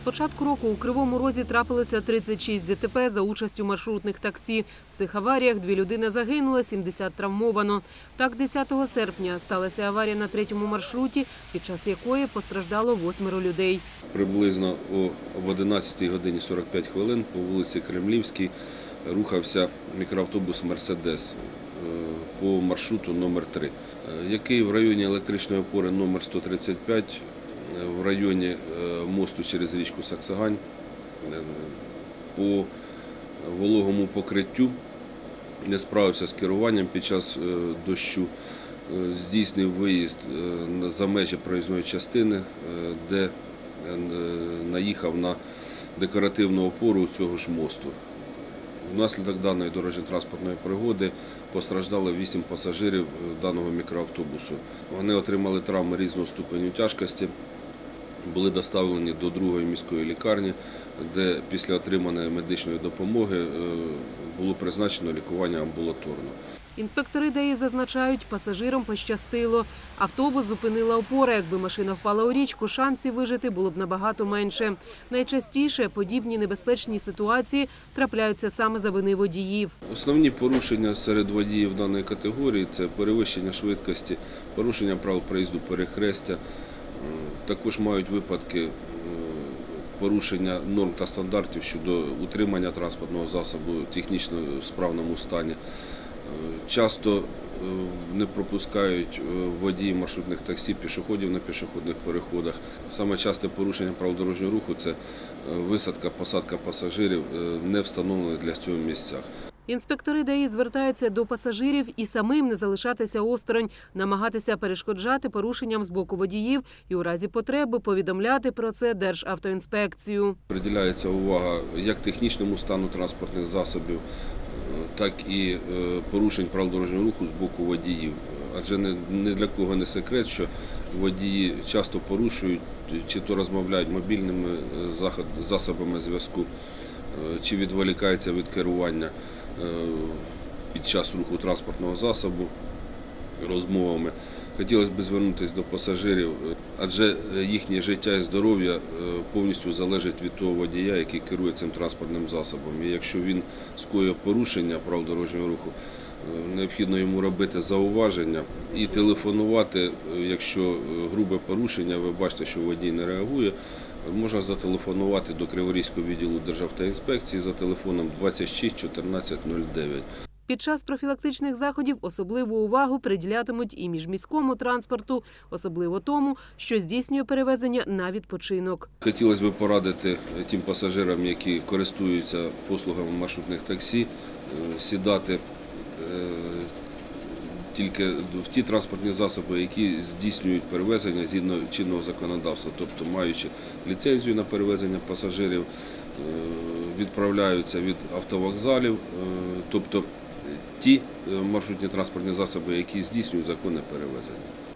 З початку року у Кривому Розі трапилося 36 ДТП за участю маршрутних таксі. В цих аваріях дві людини загинули, 70 травмовано. Так, 10 серпня сталася аварія на третьому маршруті, під час якої постраждало восьмеро людей. Приблизно об 11 годині 45 хвилин по вулиці Кремлівській рухався мікроавтобус Мерседес е, по маршруту номер 3 е, який в районі електричної опори номер 135 е, в районі е, мосту через річку Саксагань е, по вологому покриттю не справився з керуванням під час е, дощу. Здійснив виїзд за межі проїзної частини, де наїхав на декоративну опору цього ж мосту. Внаслідок даної дорожньо-транспортної пригоди постраждали 8 пасажирів даного мікроавтобусу. Вони отримали травми різного ступеню тяжкості, були доставлені до другої міської лікарні, де після отриманої медичної допомоги е, було призначено лікування амбулаторно. Інспектори ДАІ зазначають, пасажирам пощастило. Автобус зупинила опора. Якби машина впала у річку, шансів вижити було б набагато менше. Найчастіше подібні небезпечні ситуації трапляються саме за вини водіїв. Основні порушення серед водіїв даної категорії це перевищення швидкості, порушення правил проїзду перехрестя. М, Також мають випадки е, порушення норм та стандартів щодо утримання транспортного засобу в технічно справному стані. Е, Часто е, не пропускають е, водії маршрутних таксі, пішоходів на пішохідних переходах. Саме часте порушення правил дорожнього руху це е, висадка, посадка пасажирів е, не встановлених для цього місцях. Інспектори ДАІ звертаються до пасажирів і самим не залишатися осторонь, намагатися перешкоджати порушенням з боку водіїв і у разі потреби повідомляти про це Державтоінспекцію. Приділяється увага як технічному стану транспортних засобів, е, так і е, порушень правил дорожнього руху з боку водіїв. Адже не, для кого не секрет, що водії часто порушують чи то розмовляють мобільними е, засобами зв'язку, чи відволікаються від керування під час руху транспортного засобу розмовами. Хотілося б звернутися до пасажирів, е, адже їхнє життя і здоров'я е, повністю залежить від того водія, який керує цим транспортним засобом. І якщо він скоює порушення прав дорожнього руху, е, необхідно йому робити зауваження і телефонувати, е, якщо е, грубе порушення, ви бачите, що водій не реагує. Можна зателефонувати до Криворізького відділу Державтоінспекції за телефоном 26 14 09. Під час профілактичних заходів особливу увагу приділятимуть і міжміському транспорту, особливо тому, що здійснює перевезення на відпочинок. Хотілося б порадити тим пасажирам, які користуються послугами маршрутних таксі, е, сідати е, тільки в ті транспортні засоби, які здійснюють перевезення згідно чинного законодавства, тобто маючи ліцензію на перевезення пасажирів, е, відправляються від автовокзалів, е, тобто ті е, маршрутні транспортні засоби, які здійснюють законне перевезення.